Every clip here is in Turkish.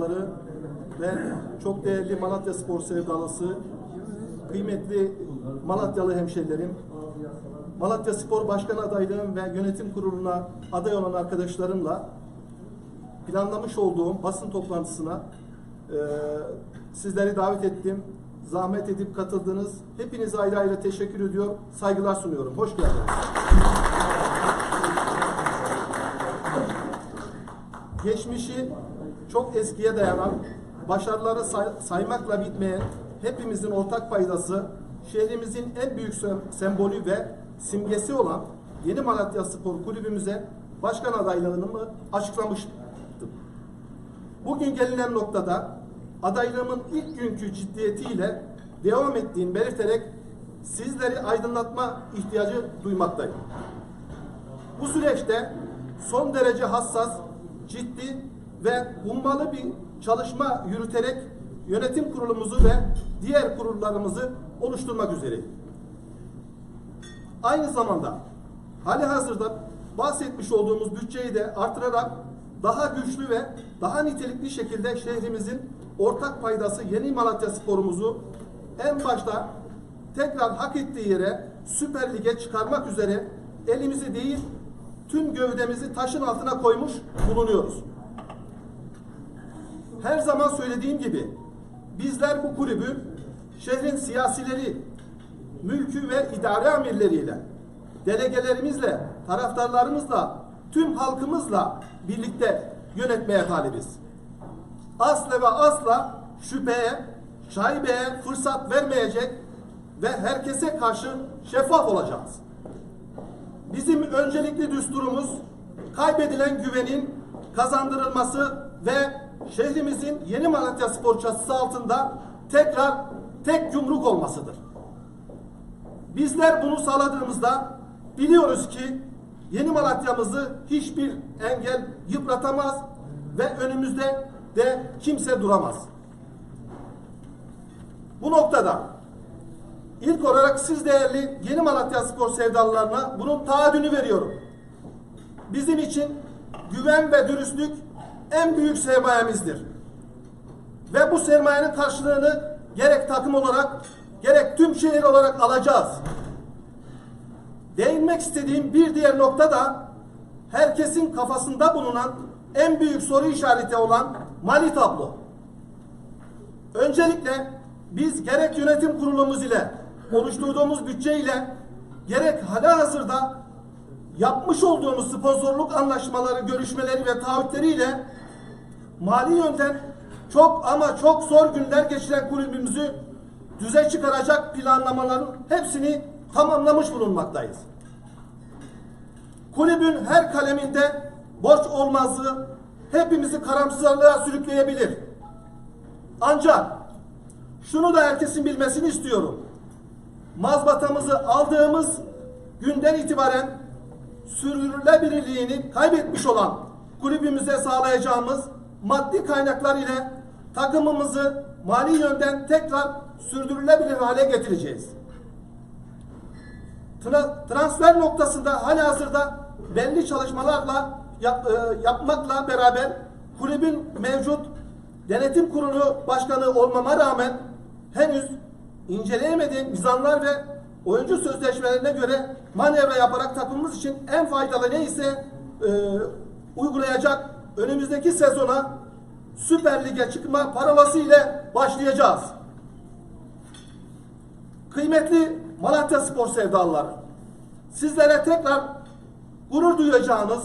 taraftarları ve çok değerli Malatya Spor sevdalısı, kıymetli Malatyalı hemşerilerim, Malatya Spor Başkan adaylığım ve yönetim kuruluna aday olan arkadaşlarımla planlamış olduğum basın toplantısına e, sizleri davet ettim. Zahmet edip katıldınız. Hepinize ayrı ayrı teşekkür ediyor, saygılar sunuyorum. Hoş geldiniz. geçmişi çok eskiye dayanan, başarıları say- saymakla bitmeyen, hepimizin ortak paydası, şehrimizin en büyük sem- sembolü ve simgesi olan Yeni Malatya Spor Kulübümüze başkan adaylığını açıklamıştım. Bugün gelinen noktada adaylığımın ilk günkü ciddiyetiyle devam ettiğini belirterek sizleri aydınlatma ihtiyacı duymaktayım. Bu süreçte son derece hassas, ciddi ve ummalı bir çalışma yürüterek yönetim kurulumuzu ve diğer kurullarımızı oluşturmak üzereyim. Aynı zamanda hali hazırda bahsetmiş olduğumuz bütçeyi de artırarak daha güçlü ve daha nitelikli şekilde şehrimizin ortak paydası Yeni Malatya sporumuzu en başta tekrar hak ettiği yere Süper Lig'e çıkarmak üzere elimizi değil tüm gövdemizi taşın altına koymuş bulunuyoruz. Her zaman söylediğim gibi bizler bu kulübü şehrin siyasileri, mülkü ve idare amirleriyle, delegelerimizle, taraftarlarımızla, tüm halkımızla birlikte yönetmeye talibiz. Asla ve asla şüpheye, şaibeye fırsat vermeyecek ve herkese karşı şeffaf olacağız. Bizim öncelikli düsturumuz kaybedilen güvenin kazandırılması ve şehrimizin yeni Malatya Spor çatısı altında tekrar tek yumruk olmasıdır. Bizler bunu sağladığımızda biliyoruz ki yeni Malatya'mızı hiçbir engel yıpratamaz ve önümüzde de kimse duramaz. Bu noktada ilk olarak siz değerli yeni Malatya Spor sevdalılarına bunun taahhüdünü veriyorum. Bizim için güven ve dürüstlük en büyük sermayemizdir. Ve bu sermayenin karşılığını gerek takım olarak gerek tüm şehir olarak alacağız. Değinmek istediğim bir diğer nokta da herkesin kafasında bulunan en büyük soru işareti olan mali tablo. Öncelikle biz gerek yönetim kurulumuz ile oluşturduğumuz bütçe ile gerek hala hazırda yapmış olduğumuz sponsorluk anlaşmaları, görüşmeleri ve taahhütleriyle mali yönden çok ama çok zor günler geçiren kulübümüzü düze çıkaracak planlamaların hepsini tamamlamış bulunmaktayız. Kulübün her kaleminde borç olmazlığı hepimizi karamsarlığa sürükleyebilir. Ancak şunu da herkesin bilmesini istiyorum. Mazbatamızı aldığımız günden itibaren sürdürülebilirliğini kaybetmiş olan kulübümüze sağlayacağımız maddi kaynaklar ile takımımızı mali yönden tekrar sürdürülebilir hale getireceğiz. Tra- transfer noktasında hali hazırda belli çalışmalarla yap- e, yapmakla beraber kulübün mevcut denetim kurulu başkanı olmama rağmen henüz inceleyemediğim mizanlar ve oyuncu sözleşmelerine göre manevra yaparak takımımız için en faydalı neyse e, uygulayacak önümüzdeki sezona Süper Lig'e çıkma parolası ile başlayacağız. Kıymetli Malatya Spor sevdalıları, sizlere tekrar gurur duyacağınız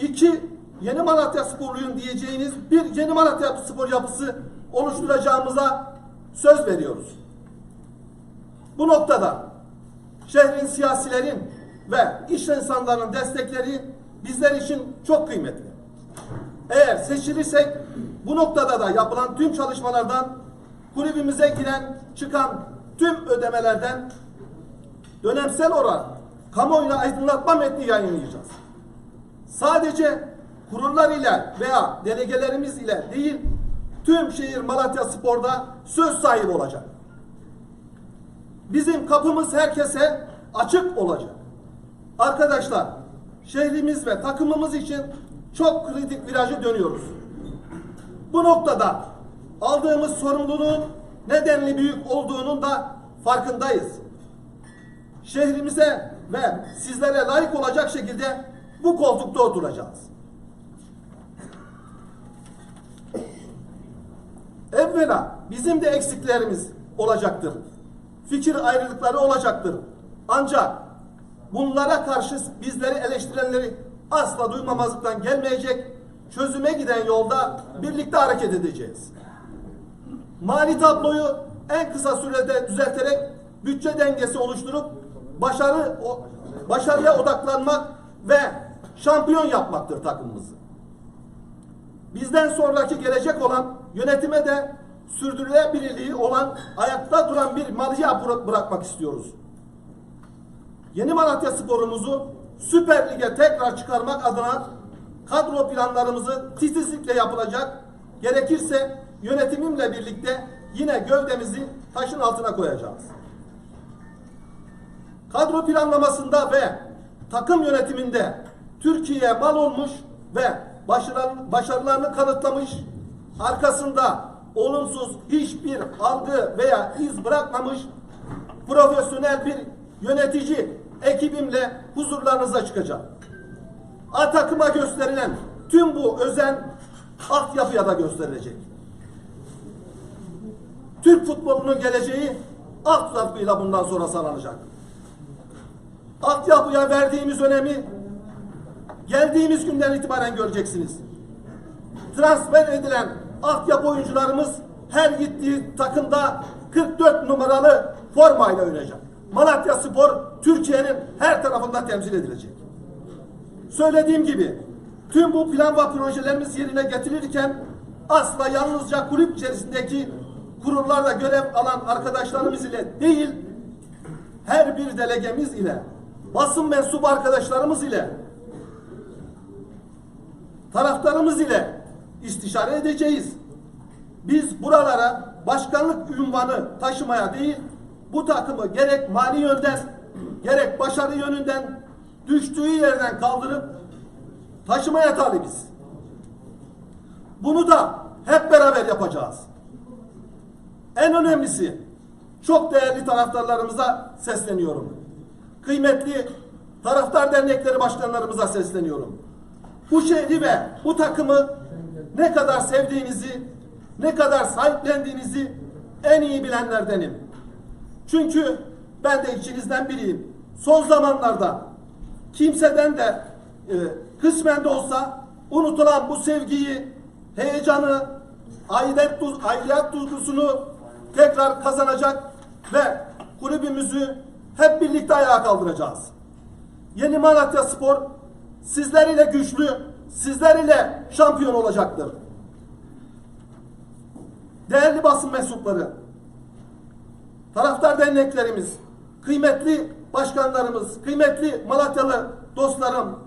iki yeni Malatya Sporluyum diyeceğiniz bir yeni Malatya Spor yapısı oluşturacağımıza söz veriyoruz. Bu noktada şehrin siyasilerin ve iş insanlarının destekleri bizler için çok kıymetli. Eğer seçilirsek bu noktada da yapılan tüm çalışmalardan kulübümüze giren çıkan tüm ödemelerden dönemsel olarak kamuoyuna aydınlatma metni yayınlayacağız. Sadece kurullar ile veya delegelerimiz ile değil tüm şehir Malatya Spor'da söz sahibi olacak. Bizim kapımız herkese açık olacak. Arkadaşlar, şehrimiz ve takımımız için çok kritik virajı dönüyoruz. Bu noktada aldığımız sorumluluğun nedenli büyük olduğunun da farkındayız. Şehrimize ve sizlere layık olacak şekilde bu koltukta oturacağız. Evvela bizim de eksiklerimiz olacaktır. Fikir ayrılıkları olacaktır. Ancak bunlara karşı bizleri eleştirenleri asla duymamazlıktan gelmeyecek, çözüme giden yolda birlikte hareket edeceğiz. Mali tabloyu en kısa sürede düzelterek bütçe dengesi oluşturup başarı başarıya odaklanmak ve şampiyon yapmaktır takımımızı. Bizden sonraki gelecek olan yönetime de sürdürülebilirliği olan ayakta duran bir bıra- bırakmak istiyoruz. Yeni Malatya sporumuzu Süper Lig'e tekrar çıkarmak adına kadro planlarımızı titizlikle yapılacak. Gerekirse yönetimimle birlikte yine gövdemizi taşın altına koyacağız. Kadro planlamasında ve takım yönetiminde Türkiye'ye mal olmuş ve başarı- başarılarını kanıtlamış, arkasında olumsuz hiçbir algı veya iz bırakmamış profesyonel bir yönetici ekibimle huzurlarınıza çıkacağım. A takıma gösterilen tüm bu özen altyapıya da gösterilecek. Türk futbolunun geleceği altyapıyla bundan sonra sağlanacak. Altyapıya verdiğimiz önemi geldiğimiz günden itibaren göreceksiniz. Transfer edilen altyapı oyuncularımız her gittiği takımda 44 numaralı formayla oynayacak. Malatya Spor Türkiye'nin her tarafında temsil edilecek. Söylediğim gibi tüm bu plan ve projelerimiz yerine getirilirken asla yalnızca kulüp içerisindeki kurullarda görev alan arkadaşlarımız ile değil, her bir delegemiz ile, basın mensubu arkadaşlarımız ile, taraftarımız ile istişare edeceğiz. Biz buralara başkanlık ünvanı taşımaya değil, bu takımı gerek mali yönden, gerek başarı yönünden düştüğü yerden kaldırıp taşımaya talibiz. Bunu da hep beraber yapacağız. En önemlisi çok değerli taraftarlarımıza sesleniyorum. Kıymetli taraftar dernekleri başkanlarımıza sesleniyorum. Bu şehri ve bu takımı ne kadar sevdiğinizi, ne kadar sahiplendiğinizi en iyi bilenlerdenim. Çünkü ben de içinizden biriyim. Son zamanlarda kimseden de e, kısmen de olsa unutulan bu sevgiyi, heyecanı, aidiyet, aidiyet duygusunu tekrar kazanacak ve kulübümüzü hep birlikte ayağa kaldıracağız. Yeni Malatya Spor sizler ile güçlü, sizler ile şampiyon olacaktır. Değerli basın mensupları, taraftar derneklerimiz, kıymetli başkanlarımız, kıymetli Malatyalı dostlarım,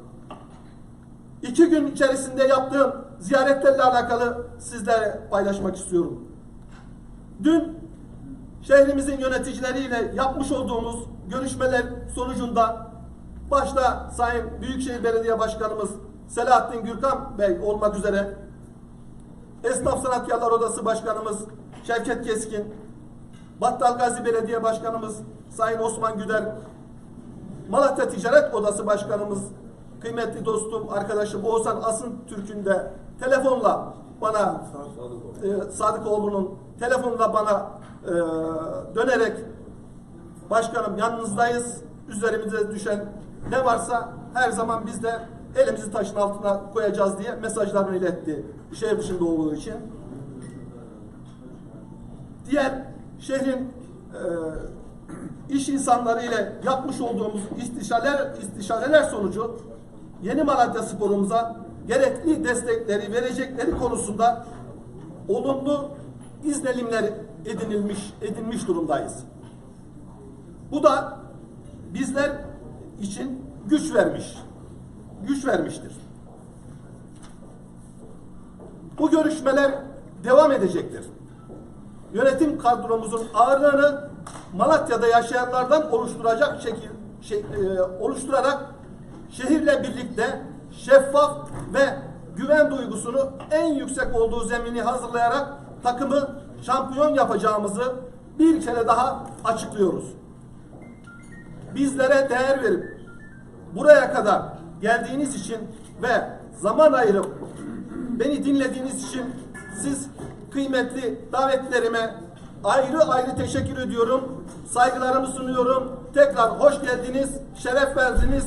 iki gün içerisinde yaptığım ziyaretlerle alakalı sizlere paylaşmak istiyorum. Dün şehrimizin yöneticileriyle yapmış olduğumuz görüşmeler sonucunda başta Sayın Büyükşehir Belediye Başkanımız Selahattin Gürkan Bey olmak üzere Esnaf Sanatkarlar Odası Başkanımız Şevket Keskin, Battal Gazi Belediye Başkanımız Sayın Osman Güder, Malatya Ticaret Odası Başkanımız kıymetli dostum, arkadaşım Oğuzhan Asın Türk'ün de telefonla bana e, Sadıkoğlu'nun telefonla bana e, dönerek başkanım yanınızdayız. Üzerimize düşen ne varsa her zaman biz de elimizi taşın altına koyacağız diye mesajlarını iletti. Şehir dışında olduğu için. Diğer şehrin e, iş insanları ile yapmış olduğumuz istişareler, istişareler sonucu Yeni Malatya sporumuza gerekli destekleri verecekleri konusunda olumlu izlenimler edinilmiş edinmiş durumdayız. Bu da bizler için güç vermiş. Güç vermiştir. Bu görüşmeler devam edecektir. Yönetim kadromuzun ağırlığını Malatya'da yaşayanlardan oluşturacak şekil şey, e, oluşturarak şehirle birlikte şeffaf ve güven duygusunu en yüksek olduğu zemini hazırlayarak takımı şampiyon yapacağımızı bir kere daha açıklıyoruz. Bizlere değer verip buraya kadar geldiğiniz için ve zaman ayırıp beni dinlediğiniz için siz kıymetli davetlerime ayrı ayrı teşekkür ediyorum. Saygılarımı sunuyorum. Tekrar hoş geldiniz, şeref verdiniz.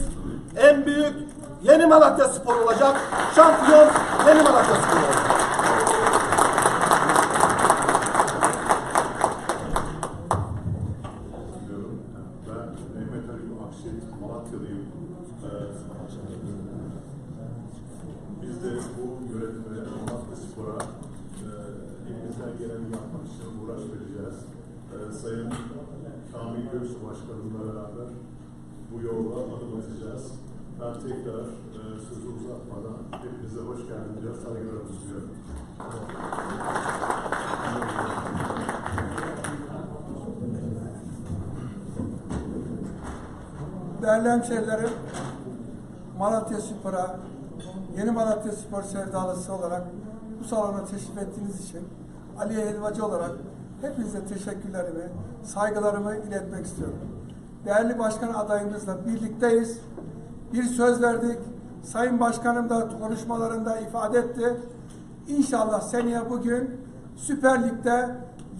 En büyük Yeni Malatya Spor olacak. Şampiyon Yeni Malatya Spor olacak. diyorum. Ben Mehmet Ali Akşerit, Malatyalıyım. Ee, Biz de bu yönetime, Malatya Spor'a e, elimizden geleni yapmak için uğraş vereceğiz. Ee, Sayın Kamil Göksu Başkanımla beraber bu yolla adım atacağız. Ben tekrar e, sözü uzatmadan hepinize hoş geldiniz diyor, saygılarımı sunuyorum. Değerli hemşehrilerim, Malatya Spor'a, Yeni Malatya Spor sevdalısı olarak bu salona teşrif ettiğiniz için Aliye Helvacı olarak hepinize teşekkürlerimi, saygılarımı iletmek istiyorum. Değerli başkan adayımızla birlikteyiz. Bir söz verdik. Sayın Başkanım da konuşmalarında ifade etti. İnşallah seneye bugün Süper Lig'de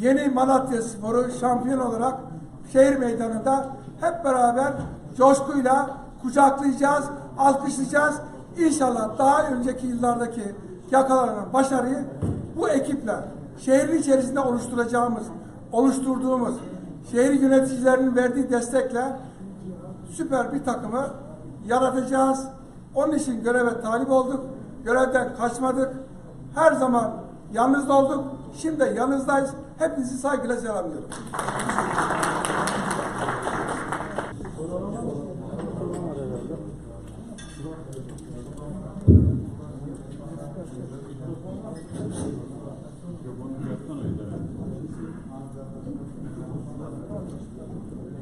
yeni Malatya Sporu şampiyon olarak şehir meydanında hep beraber coşkuyla kucaklayacağız, alkışlayacağız. İnşallah daha önceki yıllardaki yakalanan başarıyı bu ekiple şehrin içerisinde oluşturacağımız, oluşturduğumuz şehir yöneticilerinin verdiği destekle süper bir takımı yaratacağız. Onun için göreve talip olduk. Görevden kaçmadık. Her zaman yalnız olduk. Şimdi yanınızdayız. Hepinizi saygıyla selamlıyorum. Thank you.